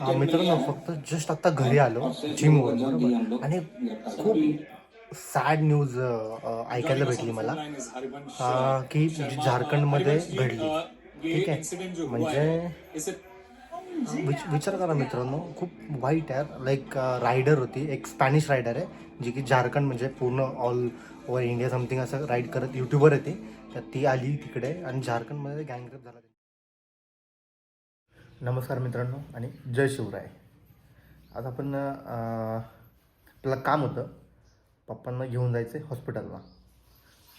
हा, मित्रांनो फक्त जस्ट आता घरी आलो जिमवर बरोबर। आणि खूप सॅड न्यूज ऐकायला भेटली मला की झारखंडमध्ये घडली ठीक आहे? म्हणजे विच- विचार करा मित्रांनो खूप वाईट आहे लाईक रायडर होती एक स्पॅनिश रायडर आहे जी की झारखंड म्हणजे पूर्ण ऑल ओव्हर इंडिया समथिंग असं राईड करत युट्यूबर आहे ती तर ती आली तिकडे आणि झारखंडमध्ये गँगरेप झाला. नमस्कार मित्रांनो आणि जय शिवराय. आज आपण अं, आपल्याला काम होतं. पप्पांना घेऊन जायचं आहे हॉस्पिटलला.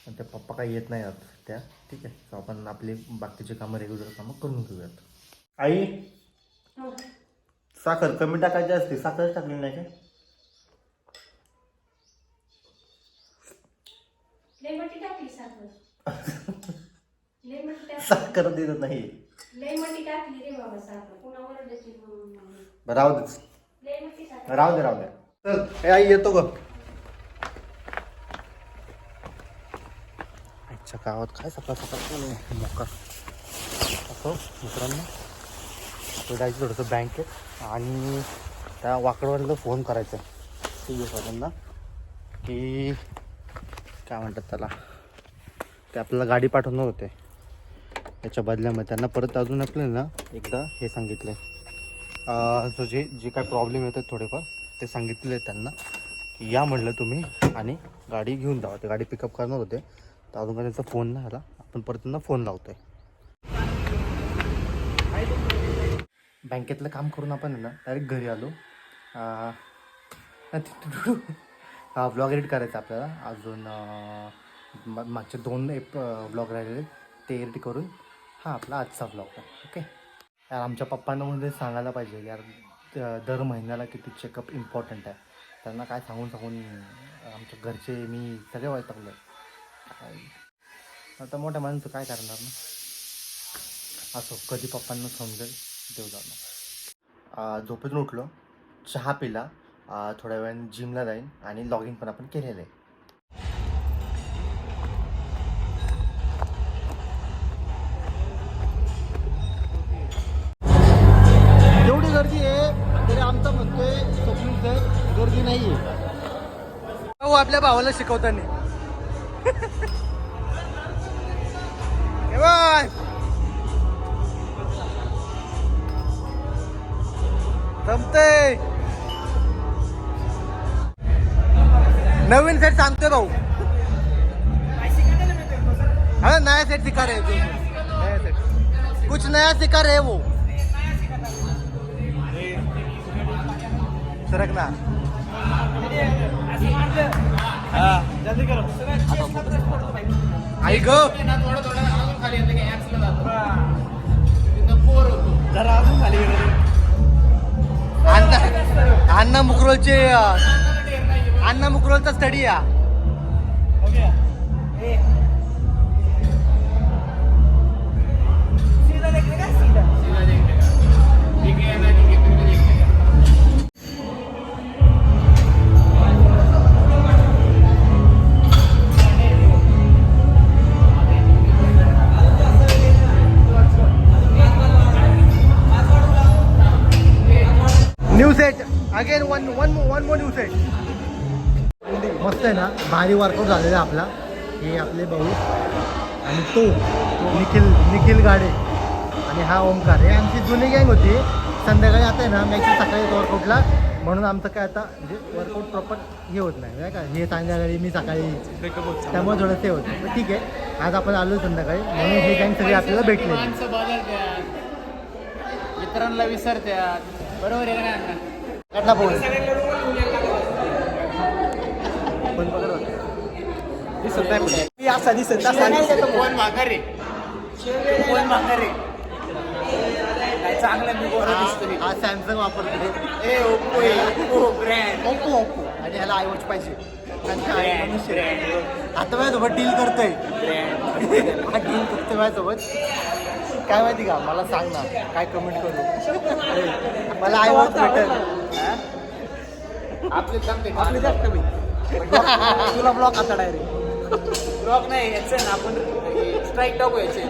पण त्या पप्पा काही येत नाही आज त्या. ठीक आहे तर आपण आपली बाकीचे कामं रेग्युलर कामं करून घेऊयात. आई साखर कमी टाकायची असते साखर टाकली नाही काय टाकली साखर. देत नाही. राहू साखर. राहू दे राहू दे. चल हे आई येतो ग. आजच्या गावात काय सकाळ सकाळ कोण आहे? मोका असं मित्रांनो आपलं जायचं थोडंसं बँकेत आणि त्या वाकडवाडीला फोन करायचा ठीक आहे त्यांना की काय म्हणतात त्याला ते आपल्याला गाडी पाठवणार होते. त्याच्या बदल्यामध्ये त्यांना परत अजून आपल्याला ना एकदा हे सांगितलं सो जे जे काय प्रॉब्लेम येतात थोडेफार ते सांगितले त्यांना. की या म्हणलं तुम्ही आणि गाडी घेऊन जावा. ते गाडी पिकअप करणार होते. तर अजून काय त्यांचा फोन नाही आला. आपण परत त्यांना फोन लावतोय. बँकेतलं काम करून आपण आहे ना डायरेक्ट घरी आलो. ब्लॉग एडिट करायचा आपल्याला. अजून मागचे दोन एप ब्लॉग राहिलेले ते एडिट करून हा आपला आजचा ब्लॉग आहे ओके यार आमच्या पप्पांना म्हणजे सांगायला पाहिजे यार दर महिन्याला किती चेकअप इम्पॉर्टंट आहे. त्यांना काय सांगून सांगून आमच्या घरचे मी सगळे वैतागलो आता मोठ्या माणसं काय करणार ना? असो कधी पप्पांना समजेल देव जाणार. झोपेतून उठलो चहा पिला थोड्या वेळाने जिमला जाईन आणि लॉग इन पण आपण केलेलं आहे. आपल्या भावाला शिकवताना. बाय नवीन सेट सांगतोय भाऊ. हा नया सेट सिखा रहे नया सेट कुछ नया सिखा रहे वो. वो सरक ना आई ग. अण्णा अण्णा मुकरोलचे अण्णा मुकरोलचा स्टडी या. New again one one one more new set मस्त आहे ना? भारी वर्कआउट झालेला आहे आपला. हे आपले भाऊ. आणि तो निखिल निखिल गाडे. आणि हा ओमकार हे आमची जुनी गँग होती. संध्याकाळी आता आहे ना मॅक्सिम सकाळी वर्कआउटला म्हणून आमचं काय आता म्हणजे वर्कआउट प्रॉपर हे होत नाही. नाही का? हे संध्याकाळी मी सकाळी. त्यामुळे थोडं ते होतं. पण ठीक आहे. आज आपण आलो संध्याकाळी. म्हणून हे गँग सगळे आपल्याला भेटले मित्रांना विसरत्यात. बरोबर आहे का काढला फोन फोन पकड. दिसत नाही. मी असा दिसत दिसत. कोण माघार? रे कोण माघार? रे काय चांगलं मी गोरा दिसतोय हा सॅमसंग वापरतो ए Oppo Oppo brand Oppo Oppo आणि ह्याला पाहिजे. हा मनुष्य. आहे. ब्रँड आता माझ्यासोबत डील करतोय. हा डील करतोय माझ्यासोबत. काय माहिती का? मला सांग ना. काय कमेंट करू? मला आयवॉच भेटेल. आपले जमते आपली जास्त कमी. तुला ब्लॉक आता डायरेक्ट ब्लॉग नाही याचं ना आपण स्ट्राईक टाकू याच्या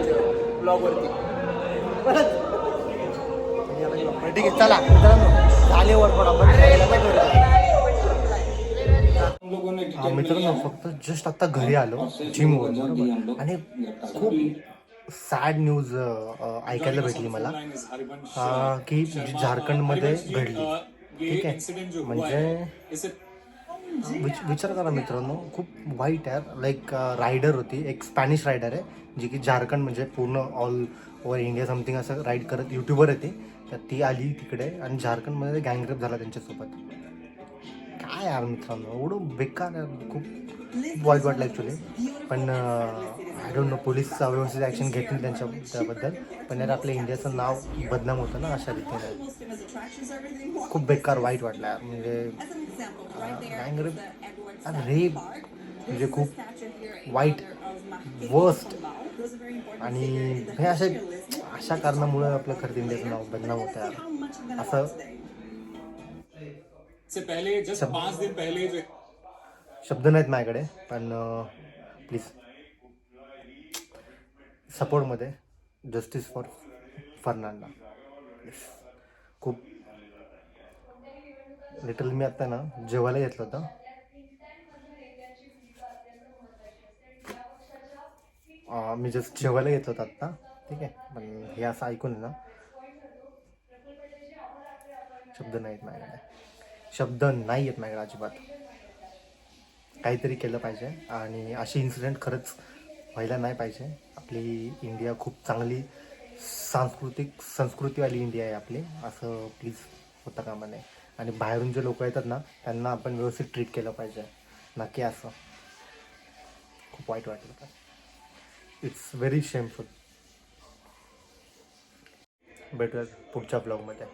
ब्लॉग वरती. परत. बरं, ठीक आहे चला. मित्रांनो झाले वर आपण. करूया? हा, मित्रांनो फक्त जस्ट आता घरी आलो जिमवर आणि खूप सॅड न्यूज ऐकायला भेटली मला. की जी झारखंडमध्ये घडली. ठीक आहे. म्हणजे विच विचार करा मित्रांनो खूप वाईट आहे. लाईक रायडर होती एक स्पॅनिश रायडर आहे जी की झारखंड म्हणजे पूर्ण ऑल ओव्हर इंडिया समथिंग असं राईड करत युट्यूबर आहे ती. तर ती आली तिकडे आणि झारखंडमध्ये गँगरेप झाला त्यांच्यासोबत. काय यार मित्रांनो एवढं बेकार आहे. खूप खूप वाईट वाटलं ॲक्च्युली पण आय डोंट नो पोलीस व्यवस्थित ॲक्शन घेतील त्यांच्या त्याबद्दल. पण यार आपल्या इंडियाचं नाव बदनाम होतं ना अशा रीतीने. खूप बेकार वाईट वाटलं. यार म्हणजे रेप म्हणजे खूप वाईट वर्स्ट आणि हे अशा अशा कारणामुळे आपलं खरं इंडियाचं नाव बदनाम होतं. यार असं से पहले जस्ट पांच दिन पहले जो शब्द नाहीत माझ्याकडे पण प्लीज सपोर्टमध्ये जस्टिस फॉर फर्नांडा. खूप लिटल मी आत्ता ना जेवायला घेतलं होतं. मी जस्ट जेवायला घेतलं होतं आत्ता. ठीक आहे. पण हे असं ऐकून ना. शब्द नाहीत माझ्याकडे. शब्द नाही आहेत माझ्याकडे अजिबात. काहीतरी केलं पाहिजे. आणि असे इन्सिडेंट खरंच व्हायला नाही पाहिजे. आपली इंडिया खूप चांगली सांस्कृतिक संस्कृतीवाली इंडिया आहे आपली. असं प्लीज होता कामा नये आणि बाहेरून जे लोक येतात ना त्यांना आपण व्यवस्थित ट्रीट केलं पाहिजे. नक्की असं. खूप वाईट वाटलं तर इट्स व्हेरी शेमफुल भेटूयात पुढच्या ब्लॉगमध्ये